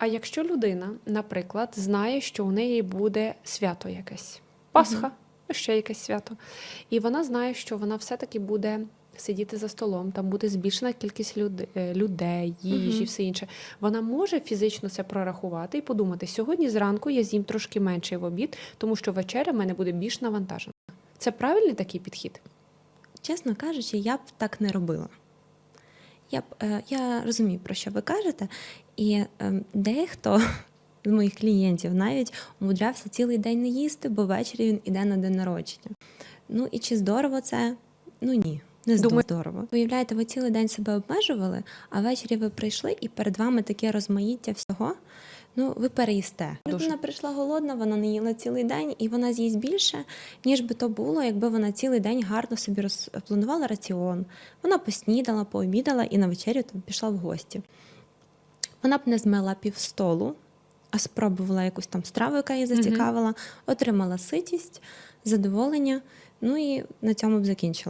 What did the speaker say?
А якщо людина, наприклад, знає, що у неї буде свято якесь, Пасха, ну, ще якесь свято, і вона знає, що вона все-таки буде сидіти за столом, там буде збільшена кількість люд- е, людей, їжі, Мгм. все інше. Вона може фізично це прорахувати і подумати: сьогодні зранку я з'їм трошки менше в обід, тому що вечеря в мене буде більш навантажена. Це правильний такий підхід? Чесно кажучи, я б так не робила. Я, е, я розумію, про що ви кажете, і е, дехто з моїх клієнтів навіть умудрявся цілий день не їсти, бо ввечері він іде на день народження. Ну і чи здорово це? Ну ні. Не Думаю- здорово. Уявляєте, ви цілий день себе обмежували, а ввечері ви прийшли і перед вами таке розмаїття всього. Ну, ви переїсте. Людина прийшла голодна, вона не їла цілий день, і вона з'їсть більше, ніж би то було, якби вона цілий день гарно собі розпланувала раціон. Вона поснідала, пообідала і на вечерю там пішла в гості. Вона б не змила півстолу, а спробувала якусь там страву, яка її зацікавила, отримала ситість, задоволення, ну і на цьому б закінчила.